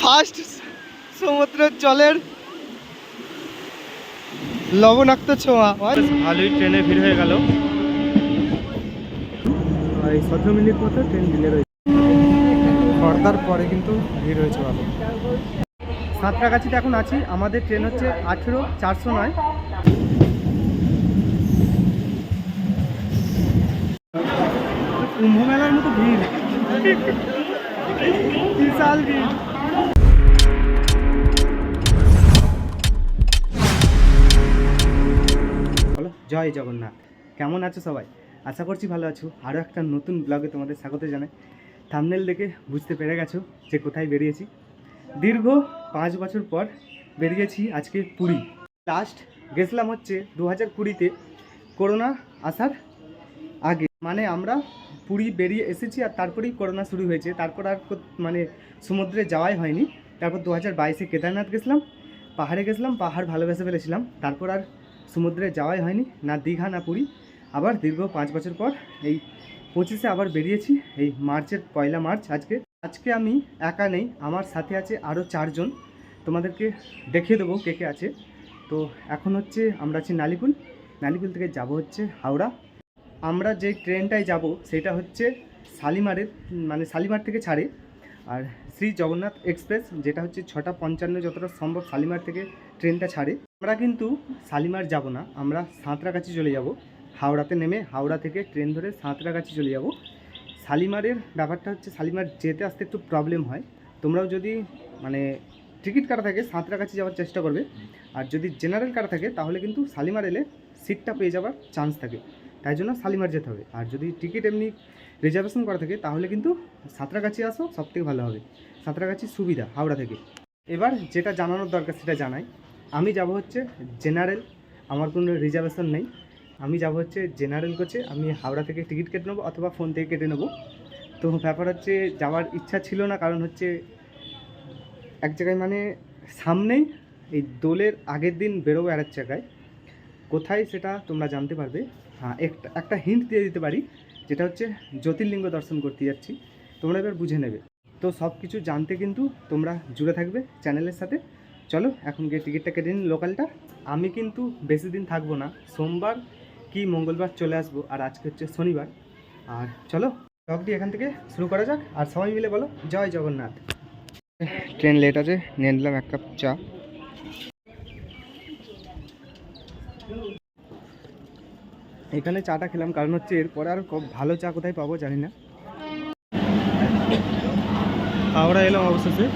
First সমুদ্রের জলের লবণাক্ত ছোঁয়া। ভালোই ট্রেনে ভিড় হয়ে গেল। এই সতেরো মিনিট মতো ট্রেন ডিলে রয়েছে। খড়দার পরে কিন্তু ভিড় হয়েছে ভালো। সাঁতরাগাছিতে এখন আছি। আমাদের ট্রেন হচ্ছে আঠেরো চারশো নয়। কুম্ভ মেলার মতো ভিড়। জয় জগন্নাথ। কেমন আছো সবাই? আশা করছি ভালো আছো। আরও একটা নতুন ব্লগে তোমাদের স্বাগত জানাই। থামনেল দেখে বুঝতে পেরে গেছো যে কোথায় বেরিয়েছি। দীর্ঘ পাঁচ বছর পর বেরিয়েছি আজকে পুরী। লাস্ট গেছিলাম হচ্ছে দু হাজার কুড়িতে। করোনা আসার আগে। মানে আমরা পুরী বেরিয়ে এসেছি আর তারপরেই করোনা শুরু হয়েছে। তারপর আর মানে সমুদ্রে যাওয়াই হয়নি। তারপর দু হাজার বাইশে কেদারনাথ গেছিলাম, পাহাড়ে গেছিলাম, পাহাড় ভালোবেসে ফেলেছিলাম। তারপর আর সমুদ্রে যাওয়াই হয়নি, না দীঘা, না পুরী। আবার দীর্ঘ পাঁচ বছর পর এই পঁচিশে আবার বেরিয়েছি, এই মার্চের পয়লা মার্চ আজকে। আজকে আমি একা নেই, আমার সাথে আছে আরও চারজন। তোমাদেরকে দেখিয়ে দেবো কে কে আছে। তো এখন হচ্ছে আমরা আছি নালিকুল। নালিকুল থেকে যাব হচ্ছে হাওড়া। আমরা যে ট্রেনটায় যাব সেটা হচ্ছে শালিমারের মানে শালিমার থেকে ছাড়ে। আর শ্রী জগন্নাথ এক্সপ্রেস, যেটা হচ্ছে ছটা পঞ্চান্ন যতটা সম্ভব শালিমার থেকে ট্রেনটা ছাড়ে। আমরা কিন্তু শালিমার যাব না, আমরা সাঁতরাগাছি চলে যাব। হাওড়াতে নেমে হাওড়া থেকে ট্রেন ধরে সাঁতরাগাছি চলে যাব। শালিমারের ব্যাপারটা হচ্ছে শালিমার যেতে আসতে একটু প্রবলেম হয়। তোমরাও যদি মানে টিকিট কাটা থাকে, সাঁতরাগাছি যাওয়ার চেষ্টা করবে। আর যদি জেনারেল কাটা থাকে, তাহলে কিন্তু শালিমার এলে সিটটা পেয়ে যাওয়ার চান্স থাকে। তাই জন্য শালিমার যেতে হবে। আর যদি টিকিট এমনি রিজার্ভেশন করা থাকে, তাহলে কিন্তু সাঁতরাগাছি আসো সব থেকে ভালো হবে। সাঁতরাগাছির সুবিধা, হাওড়া থেকে। এবার যেটা জানানোর দরকার সেটা জানাই। আমি যাব হচ্ছে জেনারেল আমার কোনো রিজার্ভেশন নেই। আমি যাব হচ্ছে জেনারেল কোচে, আমি হাওড়া থেকে টিকিট কেটে নেব অথবা ফোন থেকে কেটে নেব। তো ব্যাপার হচ্ছে যাওয়ার ইচ্ছা ছিল না, কারণ হচ্ছে এক জায়গায় মানে সামনেই এই দোলের আগের দিন বেরোবো আর এক জায়গায়। কোথায় সেটা তোমরা জানতে পারবে। হ্যাঁ একটা একটা হিন্ট দিয়ে দিতে পারি, যেটা হচ্ছে জ্যোতির্লিঙ্গ দর্শন করতে যাচ্ছি। তোমরা এবার বুঝে নেবে। তো সব কিছু জানতে কিন্তু তোমরা জুড়ে থাকবে চ্যানেলের সাথে। চলো, এখন গিয়ে টিকিটটা কেটে নিন লোকালটা। আমি কিন্তু বেশি দিন থাকব না। সোমবার কি মঙ্গলবার চলে আসব, আর আজকে হচ্ছে শনিবার। আর চলো ব্লগটি এখান থেকে শুরু করা যাক। আর সবাই মিলে বলো, জয় জগন্নাথ। ট্রেন লেট আছে, নিয়ে নিলাম এক কাপ চা। এখানে চাটা খেলাম, কারণ হচ্ছে এরপরে আর ভালো চা কোথায় পাবো জানি না। হাওড়া এলাম অবশেষে।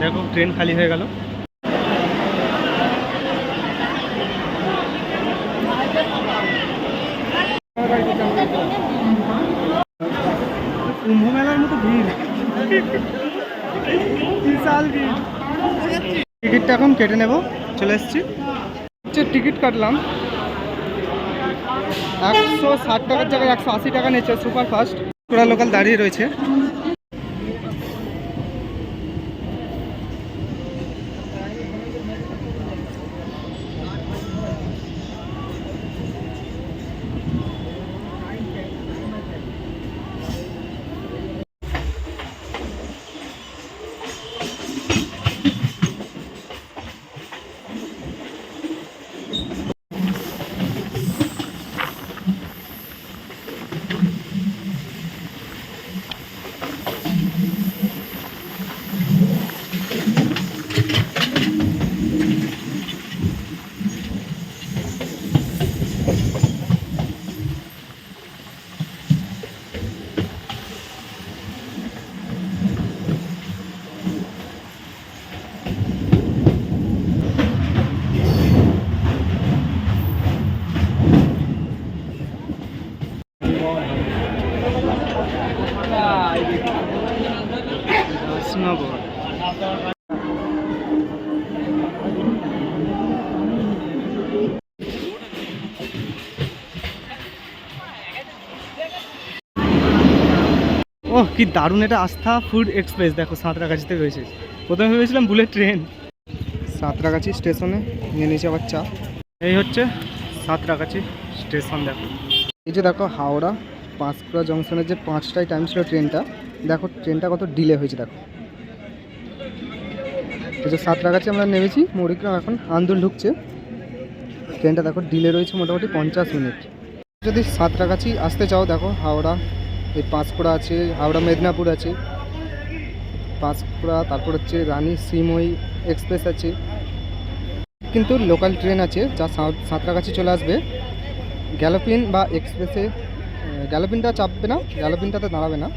দেখো ট্রেন খালি হয়ে গেল। কুম্ভ মেলার মতো ভিড়। বিশাল ভিড়। টিকিটটা এখন কেটে নেব। চলে এসেছি। টিকিট কাটলাম। একশো ষাট টাকার জায়গায় একশো আশি টাকা নিয়েছে সুপারফাস্ট পুরা লোকাল দাঁড়িয়ে রয়েছে। কি দারুণ এটা আস্থা ফুড এক্সপ্রেস দেখো সাঁতরাগাছিতে রয়েছে। প্রথমে ভেবেছিলাম বুলেট ট্রেন সাঁতরাগাছি স্টেশনে নিয়ে নিয়েছি আবার চা। এই হচ্ছে সাঁতরাগাছি স্টেশন দেখো। এই যে দেখো হাওড়া পাঁচকুড়া জংশনের যে পাঁচটায় টাইম ছিল ট্রেনটা দেখো ট্রেনটা কত ডিলে হয়েছে দেখো। এই যে সাঁতরাগাছি আমরা নেমেছি মরিগ্রাম এখন আন্দুল ঢুকছে। ট্রেনটা দেখো ডিলে রয়েছে মোটামুটি পঞ্চাশ মিনিট। যদি সাঁতরাগাছি আসতে চাও দেখো হাওড়া এই পাঁচকুড়া আছে হাওড়া মেদিনীপুর আছে। পাঁচকুড়া তারপর হচ্ছে রানী শ্রীময়ী এক্সপ্রেস আছে। কিন্তু লোকাল ট্রেন আছে যা সাঁত- সাঁতরাগাছি চলে আসবে। গ্যালোপিন বা এক্সপ্রেসে গ্যালোপিনটা চাপবে না গ্যালোপিনটাতে দাঁড়াবে না।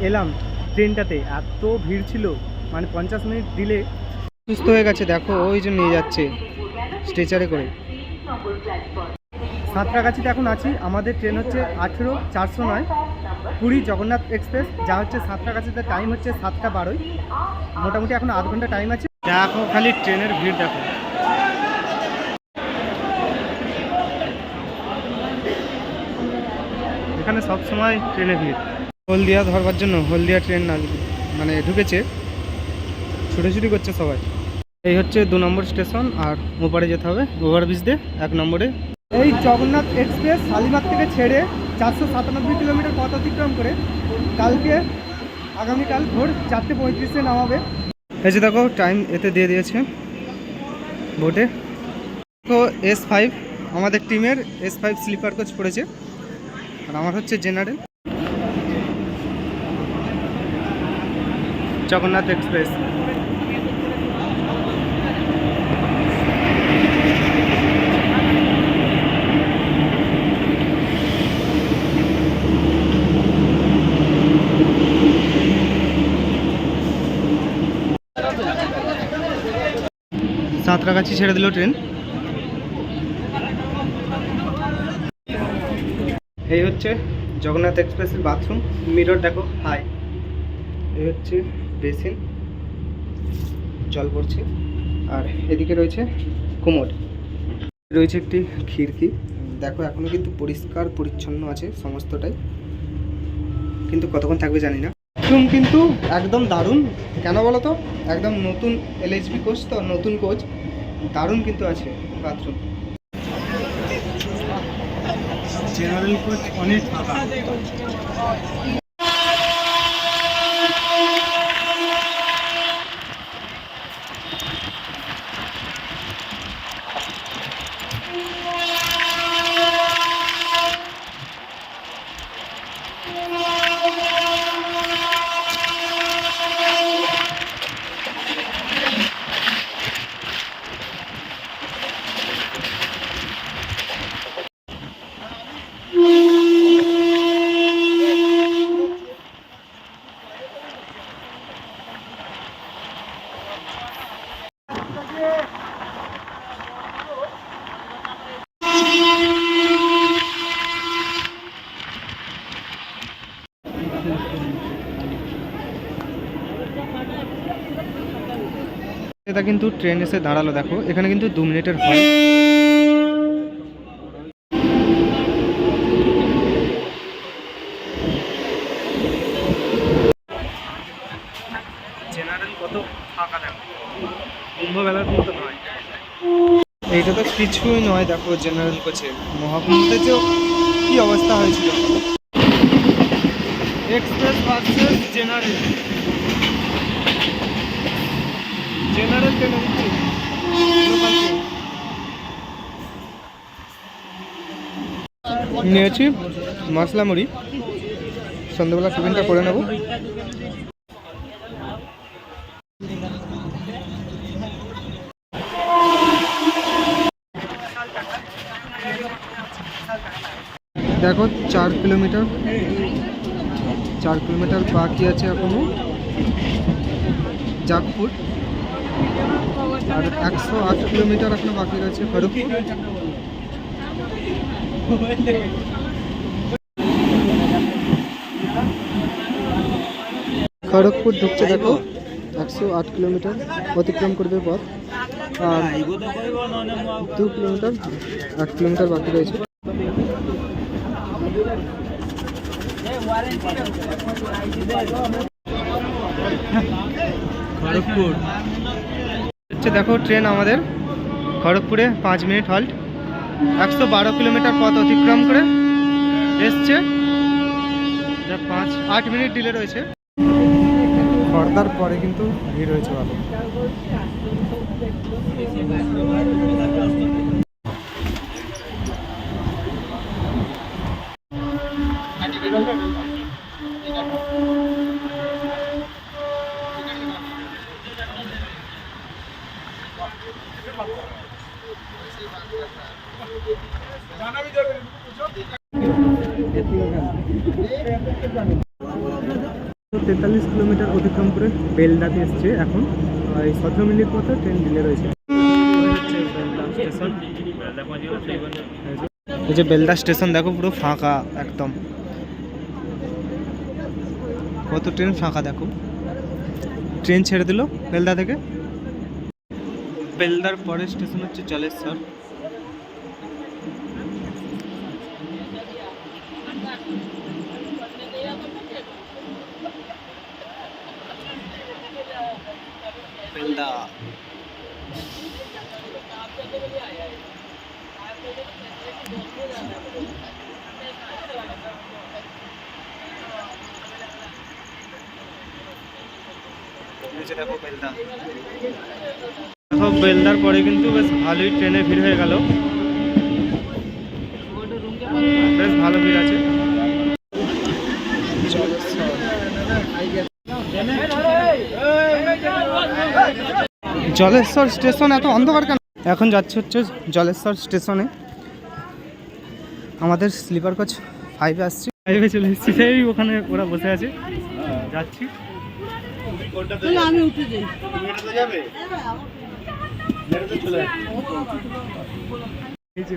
এলাম ট্রেনটাতে এত ভিড় ছিল মানে পঞ্চাশ মিনিট দিলে। সুস্থ হয়ে গেছে দেখো ওই যে নিয়ে যাচ্ছে স্ট্রেচারে করে। সাঁতরাগাছিতে এখন আছি আমাদের ট্রেন হচ্ছে আঠেরো চারশো নয়। পুরী জগন্নাথ এক্সপ্রেস, যা হচ্ছে সাতটা কাছে, তার টাইম হচ্ছে সাতটা বারোই মোটামুটি এখন আধ ঘণ্টা টাইম আছে। দেখো খালি ট্রেনের ভিড় দেখো। এখানে সব সময় ট্রেনে ভিড়। হলদিয়া ধরবার জন্য হলদিয়া ট্রেন না মানে ঢুকেছে, ছুটোছুটি করছে সবাই। এই হচ্ছে দু নম্বর স্টেশন, আর ওপারে যেতে হবে ওভারব্রিজ দিয়ে, এক নম্বরে। এই জগন্নাথ এক্সপ্রেস শালিমার থেকে ছেড়ে চারশো সাতানব্বই কিলোমিটার পথ অতিক্রম করে কালকে, আগামীকাল ভোর চারটে পঁয়ত্রিশে নামাবে। এই যে দেখো টাইম এতে দিয়ে দিয়েছে বোটে তো এস ফাইভ আমাদের টিমের এস ফাইভ স্লিপার কোচ পড়েছে। আর আমার হচ্ছে জেনারেল জগন্নাথ এক্সপ্রেস। সাঁতরাগাছি ছেড়ে দিল ট্রেন। এই হচ্ছে জগন্নাথ এক্সপ্রেসের বাথরুম। মিরর দেখো, হাই। এই হচ্ছে বেসিন। জল পড়ছে। আর এদিকে রয়েছে কোমর। রয়েছে একটি খিড়কি। দেখো, এখনও কিন্তু পরিষ্কার, পরিচ্ছন্ন আছে সমস্তটাই। কিন্তু কতক্ষণ থাকবে জানি না। বাথরুম কিন্তু একদম দারুণ। কেন বলো তো? একদম নতুন এলএইচবি কোচ তো, নতুন কোচ। দারুণ কিন্তু আছে বাথরুম জেনারেল কোচ অনেক এটা কিন্তু ট্রেন এসে দাঁড়াল দেখো। এখানে কিন্তু দু মিনিটের হয় জেনারেল কত ফাঁকা দেখো। কুম্ভমেলার মতো নয়। এইটা তো কিছুই নয় দেখো জেনারেল কোচের মহাকুম্ভতে যে কি অবস্থা হয়েছিল। এক্সপ্রেস ভার্সেস জেনারেল নিয়েছি মশলা মুড়ি সন্ধ্যাবেলা টিফিনটা করে নেব। দেখো, চার কিলোমিটার। চার কিলোমিটার বাকি আছে এখনও। জাগপুর আর একশো আট কিলোমিটার এখনও বাকি রয়েছে খড়গপুর খড়গপুর ঢুকছে দেখো, একশো আট কিলোমিটার অতিক্রম করবে পথ। আর দু কিলোমিটার আট কিলোমিটার বাকি রয়েছে। খড়গপুর হচ্ছে, দেখো ট্রেন আমাদের খড়গপুরে, পাঁচ মিনিট হল্ট একশো বারো কিলোমিটার পথ অতিক্রম করে এসছে। যা পাঁচ, আট মিনিট ডিলে রয়েছে। খড়দার পরে কিন্তু ভিড় হয়েছে ভালো। তেতাল্লিশ কিলোমিটার অতিক্রম করে বেলদাতে এসছে এখন। এই সতেরো মিনিট মতো ট্রেন ডিলে রয়েছে। এই যে বেলদা স্টেশন দেখো পুরো ফাঁকা একদম। কত ট্রেন ফাঁকা দেখো। ট্রেন ছেড়ে দিল বেলদা থেকে। বেলদার পরের স্টেশন হচ্ছে জলেশ্বর বেলদা নিচে দেখো বেলদা দেখো বেলদার পরে কিন্তু বেশ ভালোই ট্রেনে ভিড় হয়ে গেল। বেশ ভালো ভিড় আছে। জলেশ্বর স্টেশন এত অন্ধকার কেন? এখন যাচ্ছে হচ্ছে জলেশ্বর স্টেশনে। আমাদের স্লিপার কোচ ফাইভে আসছে। ফাইভে চলে এসেছি। সেই ওখানে ওরা বসে আছে। যাচ্ছি। আমি উঠে যাই। এই যে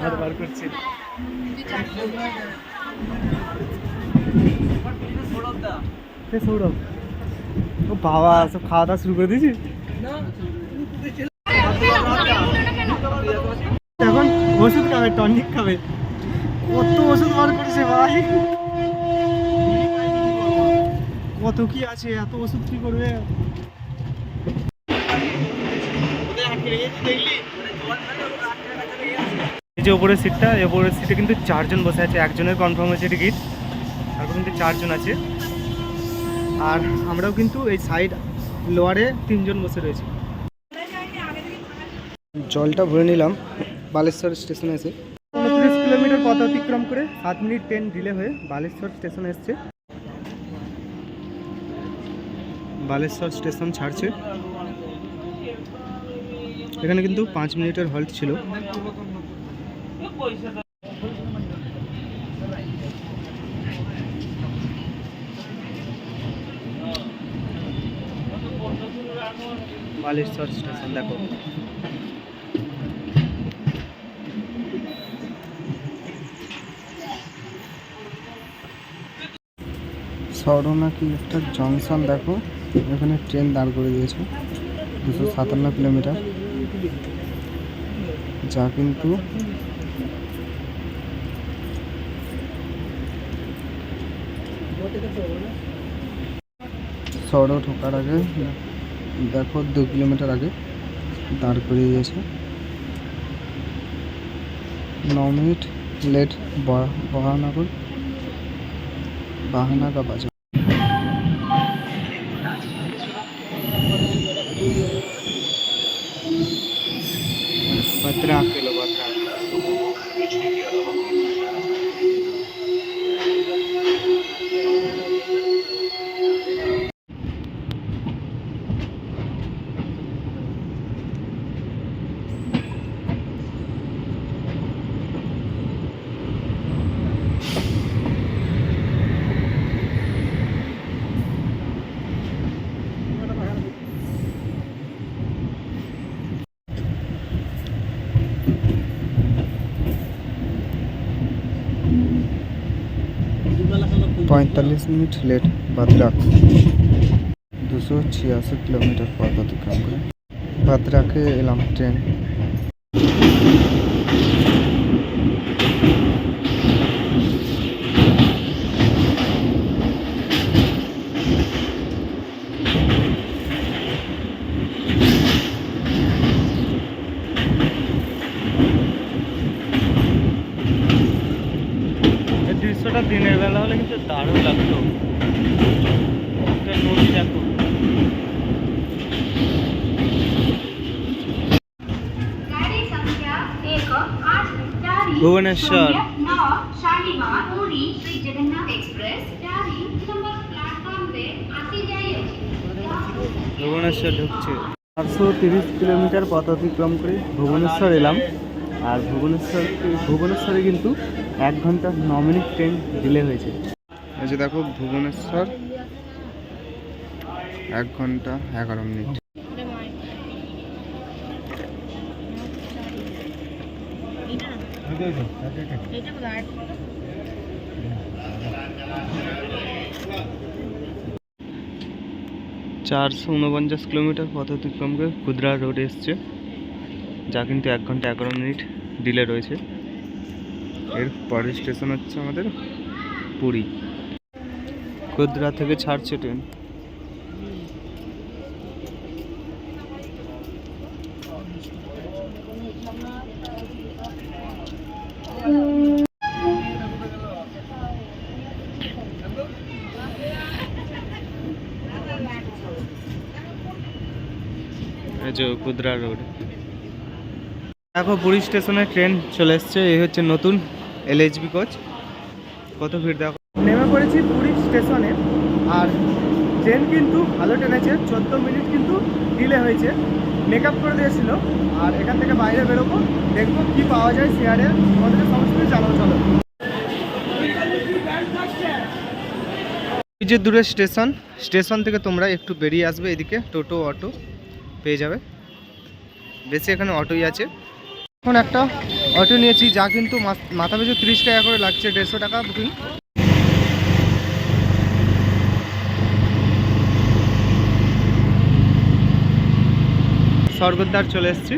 বার বার করছে। সৌরভ। ও বাবা সব খাওয়া দাওয়া শুরু করে দিয়েছি? এখন ওষুধ খাবে টনিক খাবে। কত ওষুধ বার করেছে ভাই। কত কি আছে? এত ওষুধ কি করবে? এই যে ওপরের সিটটা এই ওপরের সিটে কিন্তু চারজন বসে আছে। একজনের কনফার্ম হয়েছে টিকিট আর কিন্তু চারজন আছে। আর আমরাও কিন্তু এই সাইড লোয়ারে তিনজন বসে রয়েছি। জলটা ভরে নিলাম বালেশ্বর স্টেশনে এসে। উনত্রিশ কিলোমিটার পথ অতিক্রম করে সাত মিনিট ট্রেন ডিলে হয়ে বালেশ্বর স্টেশনে এসছে। বালেশ্বর স্টেশন ছাড়ছে। এখানে কিন্তু পাঁচ মিনিটের হল্ট ছিল। বালেশ্বর স্টেশন, দেখো। সরনা কি একটা জংশন, দেখো। এখানে ট্রেন দাঁড় করে দিয়েছে দুশো সাতান্ন কিলোমিটার। যা কিন্তু সড়ো ঢোকার আগে, দেখো দু কিলোমিটার আগে দাঁড় করিয়ে দিয়েছে। ন মিনিট লেট বহানগর বাহানা का потрапить. পঁয়তাল্লিশ মিনিট লেট বাদ্রাক দুশো ছিয়াশি কিলোমিটার পর অতিক্রম করে বাদ্রাকে এলাম ট্রেন। ভুবনেশ্বর। ভুবনেশ্বর ঢুকছে। চারশো তিরিশ কিলোমিটার পথ অতিক্রম করে ভুবনেশ্বর এলাম। আর ভুবনেশ্বর ভুবনেশ্বরে কিন্তু এক ঘণ্টা ন মিনিট ট্রেন ডিলে হয়েছে। এই যে দেখো ভুবনেশ্বর এক ঘণ্টা এগারো মিনিট। চারশো উনপঞ্চাশ কিলোমিটার পথ অতিক্রম করে ক্ষুদ্রা রোড এসছে, যা কিন্তু এক ঘণ্টা এগারো মিনিট ডিলে রয়েছে। এর পরের স্টেশন হচ্ছে আমাদের পুরী। ক্ষুদ্রা থেকে ছাড়ছে ট্রেন যে কুদরা রোড। দেখো পুরী স্টেশনে ট্রেন চলে এসছে। এই হচ্ছে নতুন এলএইচবি কোচ কত ভিড় দেখো। নেমে পড়েছি পুরী স্টেশনে। আর ট্রেন কিন্তু ভালো টেনেছে। চোদ্দ মিনিট কিন্তু ডিলে হয়েছে। মেকআপ করে দিয়েছিল। আর এখান থেকে বাইরে বেরোবো। দেখব কি পাওয়া যায় শেয়ারে। আমাদের সমস্ত জানাব চলো। এই যে দূরের স্টেশন। স্টেশন থেকে তোমরা একটু বেরিয়ে আসবে এদিকে টোটো অটো। পেয়ে যাবে। বেশি এখানে অটোই আছে। এখন একটা অটো নিয়েছি যা কিন্তু মাথা পিছু তিরিশ টাকা করে লাগছে দেড়শো টাকা বুকিং। স্বর্গদ্বার চলে এসছি।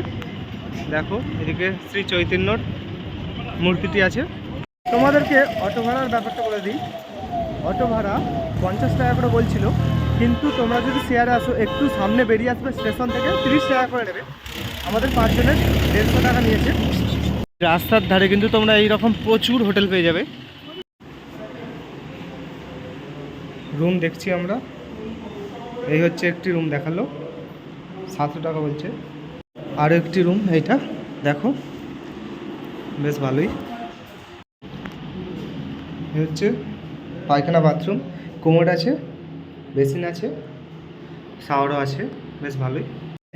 দেখো এদিকে শ্রী চৈতন্যর মূর্তিটি আছে। তোমাদেরকে অটো ভাড়ার ব্যাপারটা বলে দিই। অটো ভাড়া পঞ্চাশ টাকা করে বলছিল। কিন্তু তোমরা যদি শেয়ারে আসো, একটু সামনে বেরিয়ে আসবে স্টেশন থেকে, তিরিশ টাকা করে নেবে। আমাদের পাঁচজনের দেড়শো টাকা নিয়েছে। রাস্তার ধারে কিন্তু তোমরা এইরকম প্রচুর হোটেল পেয়ে যাবে। রুম দেখছি আমরা। এই হচ্ছে একটি রুম দেখাল। সাতশো টাকা বলছে। আরও একটি রুম, এইটা। দেখো। বেশ ভালোই। হচ্ছে পায়খানা বাথরুম। কোমোড আছে। বেসিন আছে শাওয়ারও আছে, বেশ ভালোই।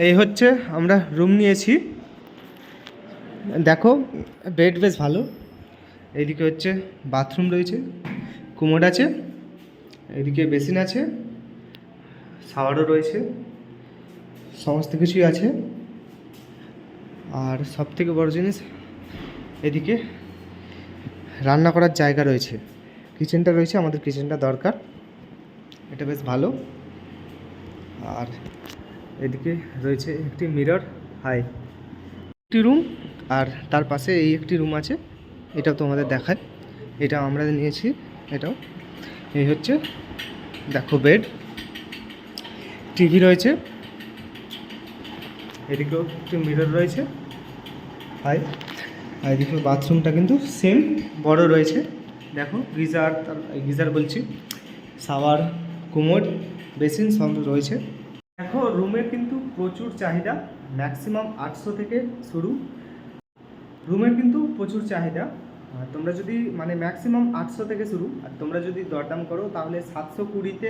এই হচ্ছে আমরা রুম নিয়েছি। দেখো, বেড বেশ ভালো। এইদিকে হচ্ছে বাথরুম রয়েছে কোমোড আছে, এইদিকে বেসিন আছে শাওয়ারও রয়েছে, সমস্ত কিছুই আছে। আর সব থেকে বড় জিনিস, এদিকে রান্না করার জায়গা রয়েছে। কিচেনটা রয়েছে, আমাদের কিচেনটা দরকার। এটা বেশ ভালো। আর এদিকে রয়েছে একটি মিরর হাই একটি রুম আর তার পাশে এই একটি রুম আছে এটাও তোমাদের দেখায়। এটা আমরা নিয়েছি এটাও। এই হচ্ছে দেখো বেড টিভি রয়েছে। এদিকেও একটি মিরর রয়েছে হাই আর এদিকে বাথরুমটা কিন্তু সেম বড় রয়েছে। দেখো গিজার তার গিজার বলছি। সাওয়ার কুমোড বেসিন রয়েছে। দেখো রুমের কিন্তু প্রচুর চাহিদা ম্যাক্সিমাম আটশো থেকে শুরু। রুমের কিন্তু প্রচুর চাহিদা। তোমরা যদি মানে ম্যাক্সিমাম আটশো থেকে শুরু, আর তোমরা যদি দরদাম করো, তাহলে সাতশো কুড়িতে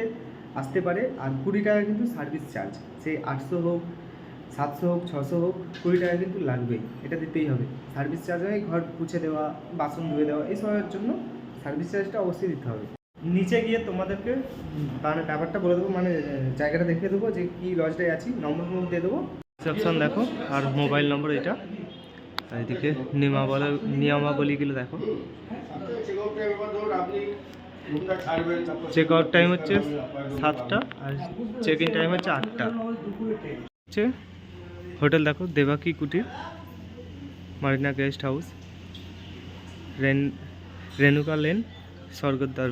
আসতে পারে। আর কুড়ি টাকা কিন্তু সার্ভিস চার্জ সেই আটশো হোক, সাতশো হোক, ছশো হোক, কুড়ি টাকা কিন্তু লাগবেই। এটা দিতেই হবে। সার্ভিস চার্জ হয়, ঘর পুছে দেওয়া, বাসন ধুয়ে দেওয়া এইসবের জন্য সার্ভিস চার্জটা অবশ্যই দিতে হবে। নিচে গিয়ে তোমাদেরকে মানে ব্যাপারটা বলে দেবো মানে জায়গাটা দেখিয়ে দেবো যে কী লজটায় আছি, নম্বর নম্বর দিয়ে দেবো। রিসেপশন দেখো, আর মোবাইল নম্বর এটা এদিকে নিয়মাবলী, নিয়মাবলীগুলো দেখো। চেক আউট টাইম হচ্ছে সাতটা, আর চেক ইন টাইম হচ্ছে আটটা। হচ্ছে হোটেল দেখো, Debaki Kutir Marina guest house, rain, Renuka lane, Swargadwar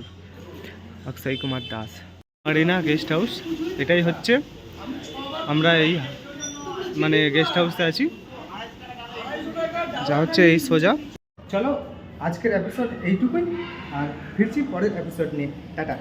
Akshay Kumar Das. Marina guest house এটাই হচ্ছে আমরা এই মানে গেস্ট হাউসে আছি। যা হচ্ছে এই সোজা। চলো, আজকের এপিসোড এইটুকুই, আর ফিরছি পরের এপিসোড নিয়ে। টাটা।